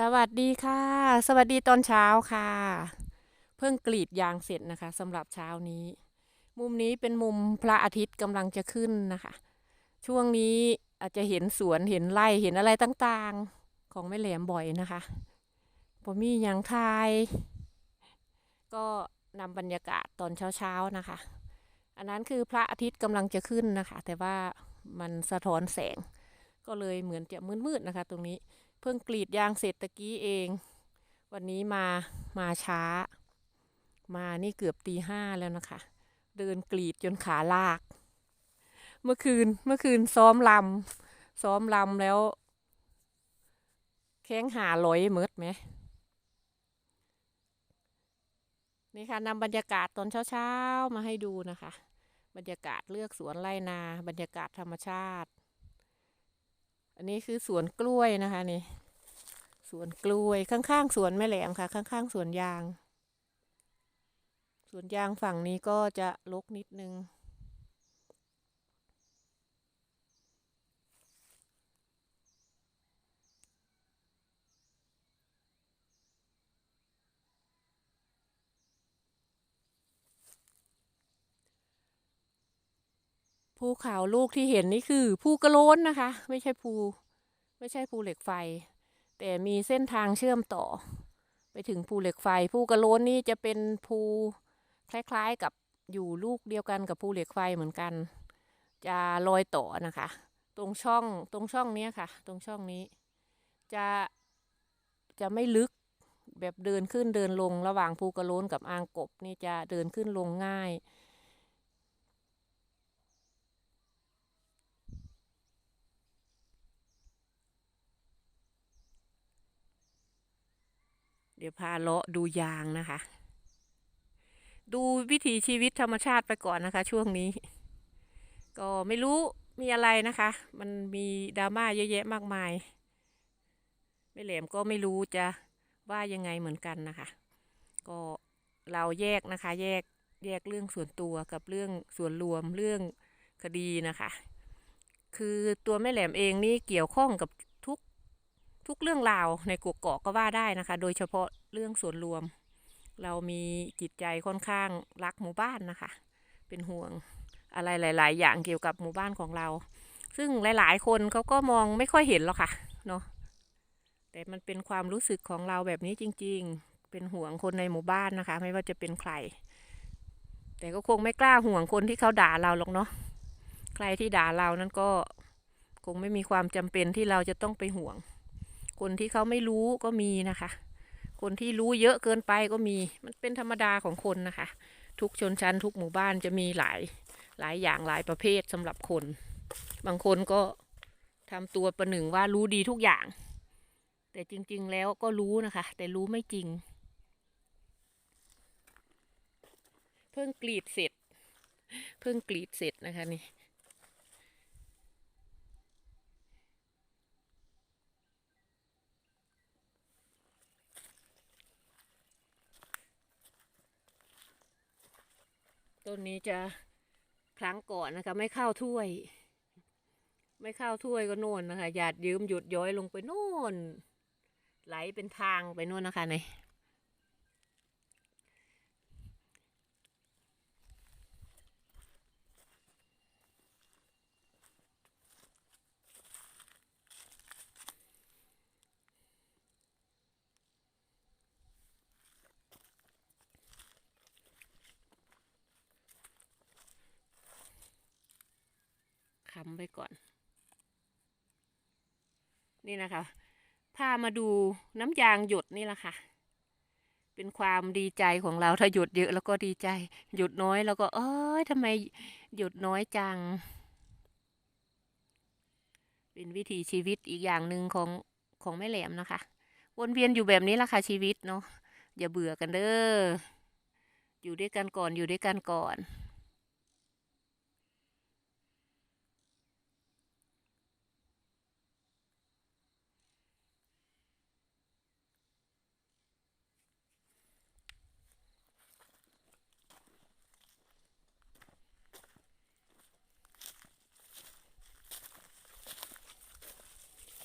สวัสดีค่ะ สวัสดีตอนเช้าค่ะ เพิ่งกรีดยางเสร็จนะคะสำหรับเช้านี้ มุมนี้เป็นมุมพระอาทิตย์กำลังจะขึ้นนะคะ ช่วงนี้อาจจะเห็นสวนเห็นไร่เห็นอะไรต่างๆ ของแม่แหลมบ่อยนะคะผมมียางทาย ก็นำบรรยากาศตอนเช้าๆนะคะ อันนั้นคือพระอาทิตย์กำลังจะขึ้นนะคะ แต่ว่ามันสะท้อนแสงก็เลยเหมือนจะมืดๆนะคะ ตรงนี้ เพิ่งกรีดยางเสร็จตะกี้เอง วันนี้มามาช้า มานี่เกือบตีห้าแล้วนะคะ เดินกรีดจนขาลาก เมื่อคืนเมื่อคืนซ้อมลำซ้อมลำแล้ว แข้งหาลอยเมิดไหมนี่ค่ะนำบรรยากาศตอนเช้าๆมาให้ดูนะคะ บรรยากาศเลือกสวนไร่นา บรรยากาศธรรมชาติ อันนี้คือสวนกล้วยนะคะนี่ สวนกล้วยข้างๆสวนแม่แหลมค่ะ ข้างๆสวนยาง สวนยางฝั่งนี้ก็จะรกนิดนึง ภูเขาลูกที่เห็นนี่คือภูกระโล้นนะคะ ไม่ใช่ภูไม่ใช่ภูเหล็กไฟ แต่มีเส้นทางเชื่อมต่อ ไปถึงภูเหล็กไฟ ภูกระโล้นนี่จะเป็นภูคล้ายๆกับอยู่ลูกเดียวกันกับภูเหล็กไฟเหมือนกัน จะลอยต่อนะคะ ตรงช่องตรงช่องนี้ค่ะ ตรงช่องนี้ จะจะไม่ลึกแบบเดินขึ้นเดินลงระหว่างภูกระโล้นกับอ่างกบนี่จะเดินขึ้นลงง่าย ดี๋ยวพาเลาะดูยางนะคะ ดูวิถีชีวิตธรรมชาติไปก่อนนะคะ ช่วงนี้ ก็ไม่รู้มีอะไรนะคะ มันมีดราม่าเยอะแยะมากมาย ไม่แหลมก็ไม่รู้จะว่ายังไงเหมือนกันนะคะ ก็เราแยกนะคะ แยกแยกเรื่องส่วนตัวกับเรื่องส่วนรวมเรื่องคดีนะคะ คือตัวแม่แหลมเองนี่เกี่ยวข้องกับ ทุกเรื่องราวในกกอกก็ว่าได้นะคะ โดยเฉพาะเรื่องส่วนรวม เรามีจิตใจค่อนข้างรักหมู่บ้านนะคะ เป็นห่วงอะไรหลาย ๆ อย่างเกี่ยวกับหมู่บ้านของเรา ซึ่งหลาย ๆ คนเขาก็มองไม่ค่อยเห็นหรอกค่ะเนาะแต่มันเป็นความรู้สึกของเราแบบนี้จริง ๆ เป็นห่วงคนในหมู่บ้านนะคะ ไม่ว่าจะเป็นใคร แต่ก็คงไม่กล้าห่วงคนที่เขาด่าเราหรอกเนาะใครที่ด่าเรานั้นก็คงไม่มีความจำเป็นที่เราจะต้องไปห่วง คนที่เขาไม่รู้ก็มีนะคะ คนที่รู้เยอะเกินไปก็มี มันเป็นธรรมดาของคนนะคะ ทุกชนชั้นทุกหมู่บ้านจะมีหลายหลายอย่างหลายประเภทสำหรับคน บางคนก็ทำตัวประหนึ่งว่ารู้ดีทุกอย่าง แต่จริง ๆ แล้วก็รู้นะคะ แต่รู้ไม่จริง เพิ่งกรีดเสร็จ เพิ่งกรีดเสร็จนะคะนี่ ต้นนี้จะครั้งก่อนนะคะ ไม่เข้าถ้วย ไม่เข้าถ้วยก็โน่นนะคะหยาดยืมหยุดย้อยลงไปโน่นไหลเป็นทางไปโน่นนะคะนี่ ค้ำไว้ก่อน นี่นะคะพามาดูน้ำยางหยดนี่แหละค่ะ เป็นความดีใจของเราถ้าหยดเยอะแล้วก็ดีใจ หยดน้อยแล้วก็เอ้ยทำไมหยดน้อยจัง เป็นวิถีชีวิตอีกอย่างหนึ่งของของแม่แหลมนะคะ วนเวียนอยู่แบบนี้ละค่ะชีวิตเนาะอย่าเบื่อกันเด้ออยู่ด้วยกันก่อนอยู่ด้วยกันก่อน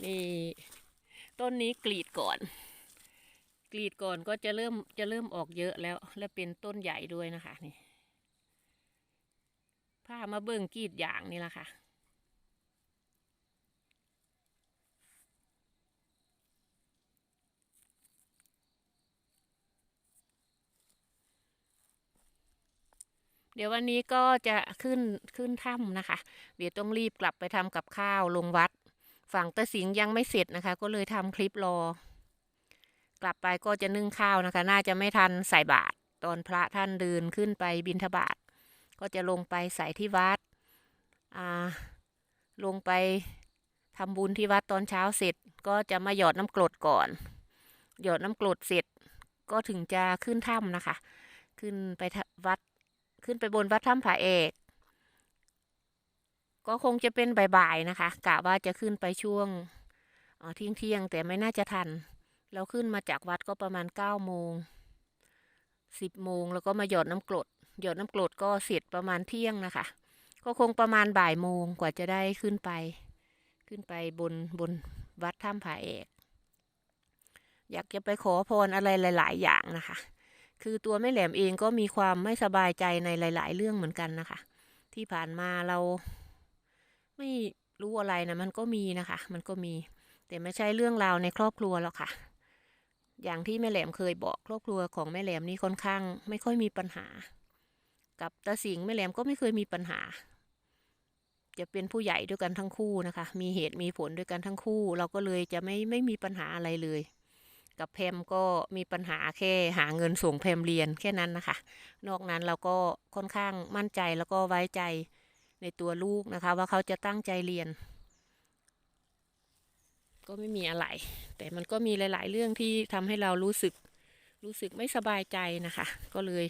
นี่ต้นนี้กรีดก่อน กรีดก่อนก็จะเริ่มจะเริ่มออกเยอะแล้ว และเป็นต้นใหญ่ด้วยนะคะนี่ผ้ามาเบิ่งกรีดอย่างนี่แหละค่ะเดี๋ยววันนี้ก็จะขึ้นขึ้นถ้ำนะคะ เดี๋ยวต้องรีบกลับไปทำกับข้าวลงวัด ฝั่งตะสิงยังไม่เสร็จนะคะ ก็เลยทำคลิปรอ กลับไปก็จะนึ่งข้าวนะคะ น่าจะไม่ทันใส่บาตรตอนพระท่านเดินขึ้นไปบิณฑบาตก็จะลงไปใส่ที่วัดอ่าลงไปทำบุญที่วัดตอนเช้าเสร็จ ก็จะมาหยอดน้ำกรดก่อน หยอดน้ำกรดเสร็จก็ถึงจะขึ้นถ้ำนะคะ ขึ้นไปทวัดขึ้นไปบนวัดถ้ำผาเอก ก็คงจะเป็นบ่ายๆนะคะกะว่าจะขึ้นไปช่วงเที่ยงเที่ยงๆแต่ไม่น่าจะทัน เราขึ้นมาจากวัดก็ประมาณเก้าโมงสิบโมงแล้วก็มาหยดน้ำกรดหยดน้ำกรดก็เสร็จประมาณเที่ยงนะคะ ก็คงประมาณบ่ายโมงกว่าจะได้ขึ้นไป ขึ้นไปบนบนวัดถ้ำผาเอก อยากจะไปขอพรอะไรหลาย ๆ อย่างนะคะ คือตัวแม่แหลมเองก็มีความไม่สบายใจในหลาย ๆ เรื่องเหมือนกันนะคะ ที่ผ่านมาเรา ไม่รู้อะไรนะมันก็มีนะคะ มันก็มี แต่ไม่ใช่เรื่องราวในครอบครัวหรอกค่ะ อย่างที่แม่แหลมเคยบอกครอบครัวของแม่แหลมนี่ค่อนข้าง ไม่ค่อยมีปัญหา กับตาสิงแม่แหลมก็ไม่เคยมีปัญหา จะเป็นผู้ใหญ่ด้วยกันทั้งคู่นะคะ มีเหตุมีผลด้วยกันทั้งคู่ เราก็เลยจะไม่ไม่มีปัญหาอะไรเลย กับแพมก็มีปัญหาแค่หาเงินส่งแพมเรียนแค่นั้นนะคะ นอกนั้นเราก็ค่อนข้างมั่นใจแล้วก็ไว้ใจ ในตัวลูกนะคะ ว่าเขาจะตั้งใจเรียน ก็ไม่มีอะไร แต่มันก็มีหลาย ๆ เรื่องที่ทำให้เรารู้สึกรู้สึกไม่สบายใจนะคะ ก็เลย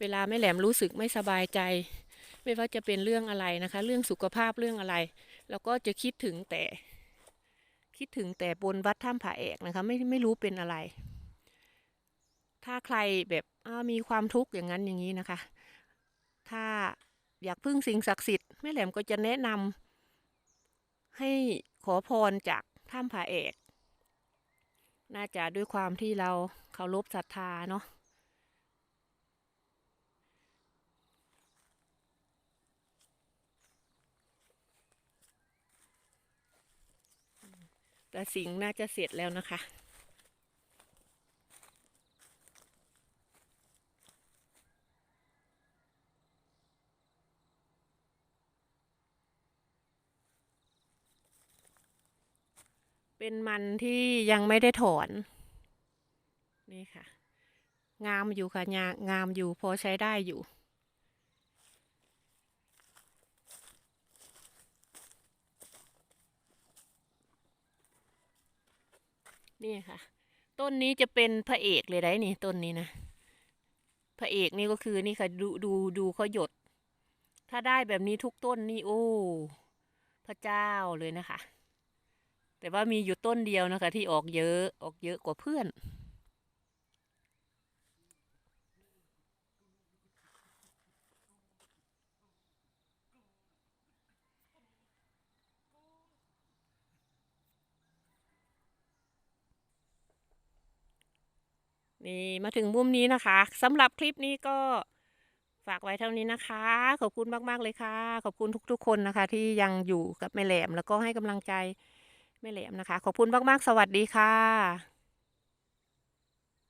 เวลาแม่แหลมรู้สึกไม่สบายใจ ไม่ว่าจะเป็นเรื่องอะไรนะคะ เรื่องสุขภาพเรื่องอะไรเราก็จะคิดถึงแต่ คิดถึงแต่บนวัดถ้ำผาแอกนะคะ ไม่ไม่รู้เป็นอะไร ถ้าใครแบบมีความทุกข์อย่างนั้นอย่างนี้นะคะ ถ้า อยากพึ่งสิ่งศักดิ์สิทธิ์แม่แหลมก็จะแนะนำให้ขอพรจากถ้ำผาแอก น่าจะด้วยความที่เราเคารพศรัทธาเนาะแต่สิงน่าจะเสร็จแล้วนะคะ เป็นมันที่ยังไม่ได้ถอน นี่ค่ะ งามอยู่ค่ะงางามอยู่พอใช้ได้อยู่นี่ค่ะ ต้นนี้จะเป็นพระเอกเลยได้นี่ต้นนี้นะพระเอกนี่ก็คือนี่ค่ะ ดูดูดูเขาหยด ถ้าได้แบบนี้ทุกต้นนี่โอ้ พระเจ้าเลยนะคะ แต่ว่ามีอยู่ต้นเดียวนะคะ ที่ออกเยอะออกเยอะกว่าเพื่อน นี่มาถึงมุมนี้นะคะสำหรับคลิปนี้ก็ฝากไว้เท่านี้นะคะ ขอบคุณมาก ๆ เลยค่ะ ขอบคุณทุก ๆ คนนะคะ ที่ยังอยู่กับแม่แหลม แล้วก็ให้กำลังใจ แม่แหลมนะคะ ขอบคุณมาก ๆ สวัสดีค่ะ